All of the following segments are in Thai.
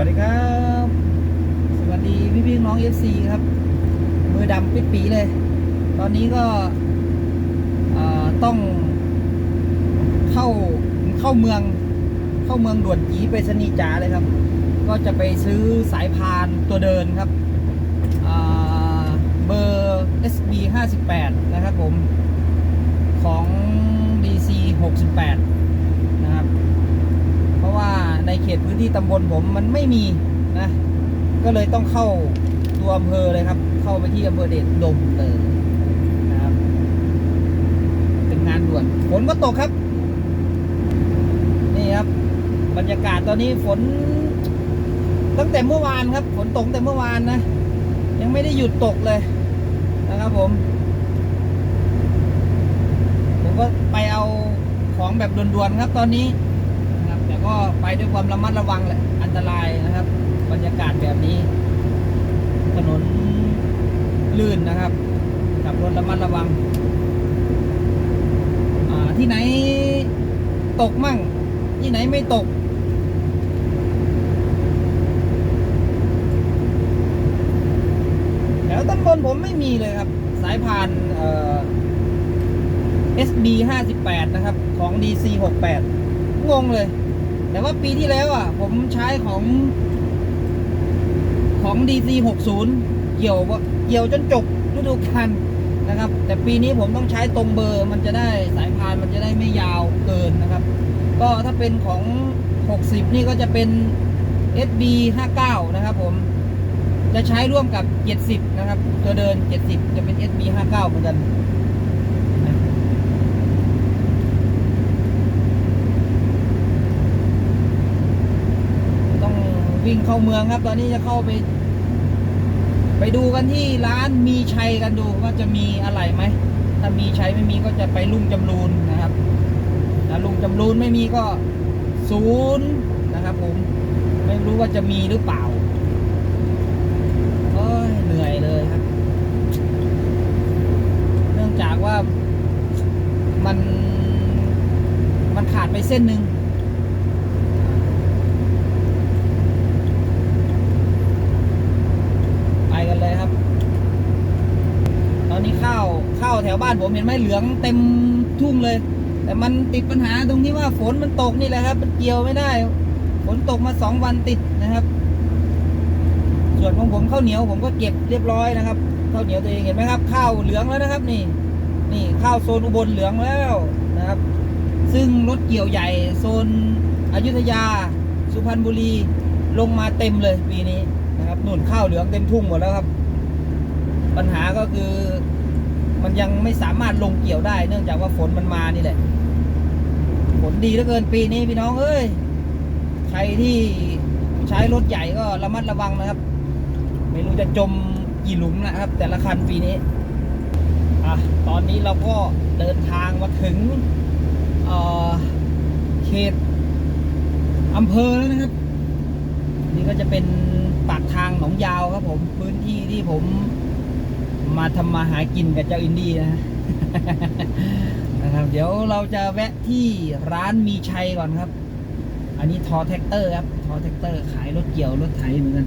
วัสดีครับ สวัสดีพี่พี่น้องเอฟซีครับ มือดำปิดปีเลย ตอนนี้ก็ต้องเข้าเข้าเมืองเข้าเมืองด่วนจีไปสนีจ๋าเลยครับ ก็จะไปซื้อสายพานตัวเดินครับอ่าเบอร์ SB 58นะครับผม ของ DC 68 ราะว่าในเขตพื้นที่ตำบลผมมันไม่มีนะ ก็เลยต้องเข้าตัวอำเภอเลยครับ เข้าไปที่อำเภอเดชดมเลยนะครับ เป็นงานด่วนฝนก็ตกครับ นี่ครับ บรรยากาศตอนนี้ฝน ตั้งแต่เมื่อวานครับ ฝนตกตั้งแต่เมื่อวานนะ ยังไม่ได้หยุดตกเลยนะครับผม ผมก็ไปเอาของแบบด่วนๆครับตอนนี้ ก็ไปด้วยความระมัดระวังแหละอันตรายนะครับ บรรยากาศแบบนี้ ถนนลื่นนะครับขับรถระมัดระวังที่ไหนตกมั่ง ที่ไหนไม่ตกแถวตำบลผมไม่มีเลยครับ สายพานเอ่อ SB 58 นะครับ ของ DC 68งงเลย แต่ว่าปีที่แล้วอะ ผมใช้ของของ DC 60เกี่ยวเกี่ยวจนจบฤดูกาลนะครับ แต่ปีนี้ผมต้องใช้ตรงเบอร์ มันจะได้สายพานมันจะได้ไม่ยาวเกินนะครับ ก็ถ้าเป็นของ 60 นี่ก็จะเป็น SB 59นะครับผมจะใช้ร่วมกับ 70 นะครับ ตัวเดิน 70 จะเป็น SB 59เหมือนกัน ต้อง วิ่งเข้าเมืองครับ ตอนนี้จะเข้าไป ไปดูกันที่ร้านมีชัยกันดูว่าจะมีอะไรไหม ถ้ามีชัยไม่มีก็จะไปลุงจำรูนนะครับถ้าลุงจำรูนไม่มีก็ศูนย์นะครับ ผม ไม่รู้ว่าจะมีหรือเปล่าโอ้ยเหนื่อยเลยครับ เนื่องจากว่ามันมันขาดไปเส้นหนึ่ง ไปกันเลยครับ ตอนนี้ข้าวข้า วบ้านผมเห็นไหมเหลืองเต็มทุ่งเลย แต่มันติดปัญหาตรงที่ว่าฝนมันตกนี่แหละครับ มันเกี่ยวไม่ได้ ฝนตกมาสองวันติดนะครับ ส่วนของผมข้าวเหนียวผมก็เก็บเรียบร้อยนะครับข้าวเหนียวตัวเองเห็นไหมครับ ข้าวเหลืองแล้วนะครับ นี่ นี่ข้าวโซนอุบลเหลืองแล้วนะครับ ซึ่งรถเกี่ยวใหญ่โซนอยุธยา สุพรรณบุรีลงมาเต็มเลยปีนี้นะครับนุ่นข้าวเหลืองเต็มทุ่งหมดแล้วครับ ปัญหาก็คือ มันยังไม่สามารถลงเกี่ยวได้ เนื่องจากว่าฝนมันมานี่แหละ ฝนดีเหลือเกินปีนี้พี่น้องเอ้ย ใครที่ใช้รถใหญ่ก็ระมัดระวังนะครับ ไม่รู้จะจมกี่หลุมนะครับ แต่ละคันปีนี้อะตอนนี้เราก็เดินทางมาถึงเเขตอำเภอแล้วนะครับ นี่ก็จะเป็นปากทางหนองยาวครับผม พื้นที่ที่ผม มาทำมาหากินกับเจ้าอินดี้นะนะครับ เดี๋ยวเราจะแวะที่ร้านมีชัยก่อนครับ อันนี้ทอแท็กเตอร์ครับทอแท็กเตอร์ขายรถเกี่ยวรถไถเหมือนกัน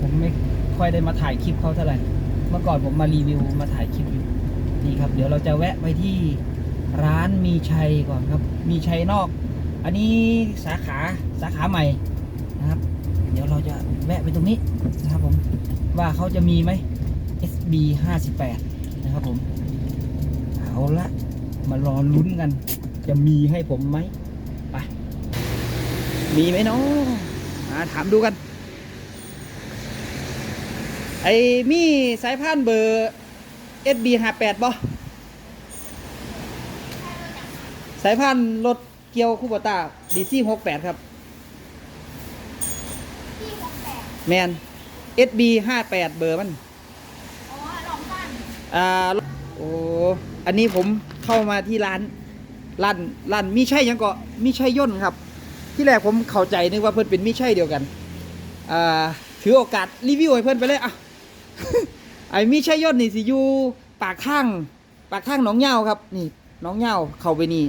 ผมไม่ค่อยได้มาถ่ายคลิปเขาเท่าไหร่ เมื่อก่อนผมมารีวิวมาถ่ายคลิปอยู่นี่ครับ เดี๋ยวเราจะแวะไปที่ร้านมีชัยก่อนครับ มีชัยนอก อันนี้สาขาสาขาใหม่นะครับ เดี๋ยวเราจะแวะไปตรงนี้นะครับผมว่าเขาจะมีไหม SB 58นะครับผมเอาละมารอลุ้นกัน จะมีให้ผมไหมไปมีไหมเนาะมาถามดูกัน ไอ้มีสายพานเบอร์ SB 58บ่สายพานรถเกียวคูโบต้า DC 68ครับที่หกแปดแมน SB 58เบอร์มันอ๋อลองบ้าน อ่าโอ้อันนี้ผมเข้ามาที่ร้านร้านร้านมิใช่ยังก็มิใช่ย่นครับ ที่แรกผมเข้าใจนึกว่าเพื่อนเป็นมิใช่เดียวกันอ่าถือโอกาสรีวิวให้เพื่อนไปเลยอะไอ้มิใช่ย่นนี่สิอยู่ปากข้าง ปากข้างหนองเหย้าครับ นี่หนองเหย้าเข้าไปนี่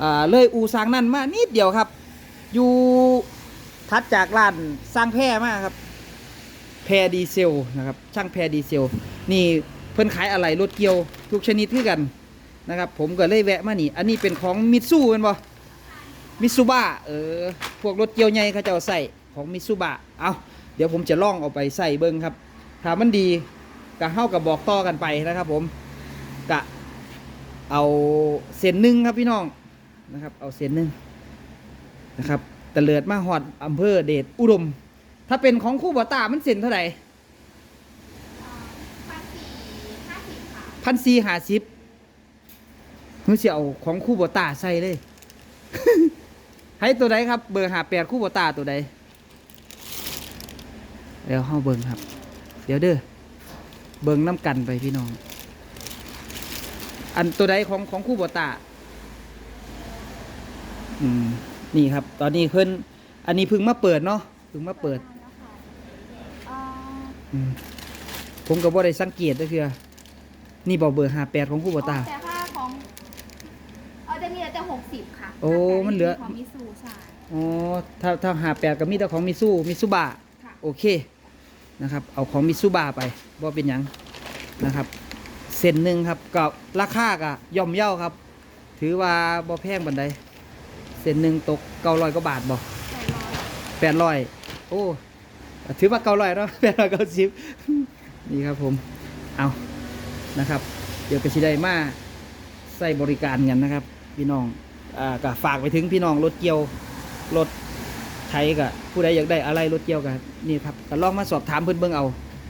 อ่าเลยอูซางนั่นมานิดเดียวครับ อยู่ทัดจากร้านสร้างแพร่มากครับ แพรดีเซลนะครับ ช่างแพรดีเซล นี่ เพิ่นขายอะไรรถเกียวทุกชนิดคือกันนะครับ ผมก็เลยแวะมานี่ อันนี้เป็นของมิตซูเป็นบ่มิตซูบะเออพวกรถเกียวใหญ่เขาเจ้าใส่ของมิตซูบะเอาเดี๋ยวผมจะล่องเอาไปใส่เบิ้งครับถ้ามันดีก็เฮากับบอกต่อกันไปนะครับผมกะเอาเส้นหนึ่งครับพี่น้องนะครับ เอาเส้นหนึ่งนะครับตะเลิดมาฮอดอำเภอเดชอุดม ถ้าเป็นของคู่บอตามันเส้นเท่าไหร่ พันสี่ห้าสิบค่ะ พันสี่ห้าสิบเมื่อเอาของคู่บอตาใส่เลย ให้ตัวใดครับ เบอร์หาแปดคู่บอตาตัวใดเดี๋ยวเข้าเบิงครับ เดี๋ยวเด้อเบิงน้ำกันไปพี่น้อง อันตัวใดของของคู่บอตาอืมนี่ครับ ตอนนี้เพิ่นอันนี้เพิ่งมาเปิดเนาะเพิ่งมาเปิดเอ่ออืมผมก็บ่ได้สังเกตก็คือ นี่บอกเบอร์หาแปดของคู่บอตา แต่ค่าของเออจะมีแต่หกสิบค่ะโอ้มันเหลือ ของมิสูใช่อ๋อถ้าถ้าหาแปดก็มีแต่ของมิซูมิซูบะค่ะโอเคนะครับ เอาของมิซูบะไปบ่เป็นหยังนะครับ เส้นหนึ่งครับกับราคาก็ย่อมเย่าครับ ถือว่าบ่แพงบันไดเส้นหนึ่งตกเก้าร้อยกว่าบาทบ่ ใส่ร้อยแปดร้อย โอ้ ถือว่าเก้าร้อยเนาะแปดร้อยเก้าสิบ นี่ครับผม เอา นะครับ เดี๋ยวก็สิได้มาใส่บริการกันนะครับ พี่น้องอ่าก็ฝากไปถึงพี่น้องรถเกี่ยวรถไถกับผู้ใดอยากได้อะไรรถเกี่ยวกับนี่ครับก็ลองมาสอบถามเพื่อนเบิ่งเอา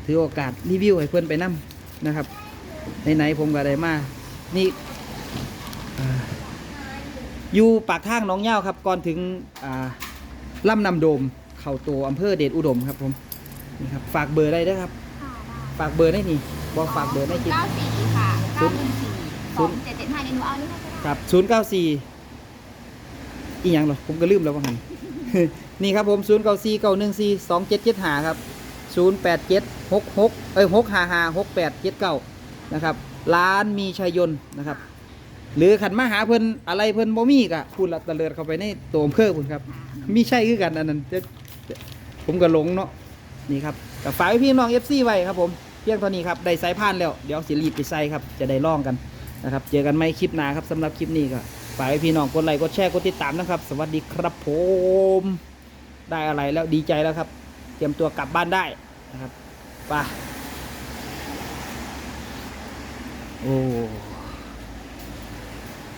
ถือโอกาสรีวิวให้เพื่อนไปนํนะครับไหนๆผมก็ได้มานี่อยู่ปากทางน้องเง่าครับก่อนถึงอ่าล่ำนำโดม เข้าตัวอำเภอเดชอุดมครับผมนี่ครับฝากเบอร์ได้ด้วยครับ ฝากเบอร์ได้นี่บอกฝากเบอร์ได้จริง เก้าสี่ค่ะศูเก้านย์ หนึ่งสี่ศูสอนงย์เจ็ดเจ็ดห้าเดี๋ยวหนูเอานี่ให้ก็ได้ ครับศูนย์เก้าสี่อีหยังเหรอ ผมก็ลืมแล้วว่าหัน นี่ครับผมศูนย์เก้าสี่เก้าหนึ่งสี่สองเจ็ดเจ็ดหาครับศูนย์แปดเจ็ดหกหกเอ้ยหกห้าห้าหกแปดเจ็ดเก้านะครับ ร้านมีชัยยนต์นะครับ หรือขันมาหาเพิ่นอะไรเพิ่นบ่มีกะพูดละตะเลิดเข้าไปในตัวอำเภอพุ่นครับ มีใช่คือกันอันนั้นเดี๋ยวผมก็หลงเนาะนี่ครับกับฝากไว้พี่น้อง FC ไว้ครับผมเพียงเท่านี้ครับได้สายพานแล้วเดี๋ยวสิรีบไปใส่ครับจะได้ล่องกันนะครับเจอกันไม่คลิปหน้าครับสำหรับคลิปนี้ก็ฝากไว้พี่น้องกดไลค์กดแชร์กดติดตามนะครับ สวัสดีครับผมได้อะไรแล้วดีใจแล้วครับ เตรียมตัวกลับบ้านได้นะครับไปโอ้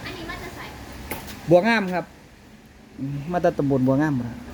อันนี้มันจะใส่บัวงามครับอืมมาแตตำบลบัวงามครับ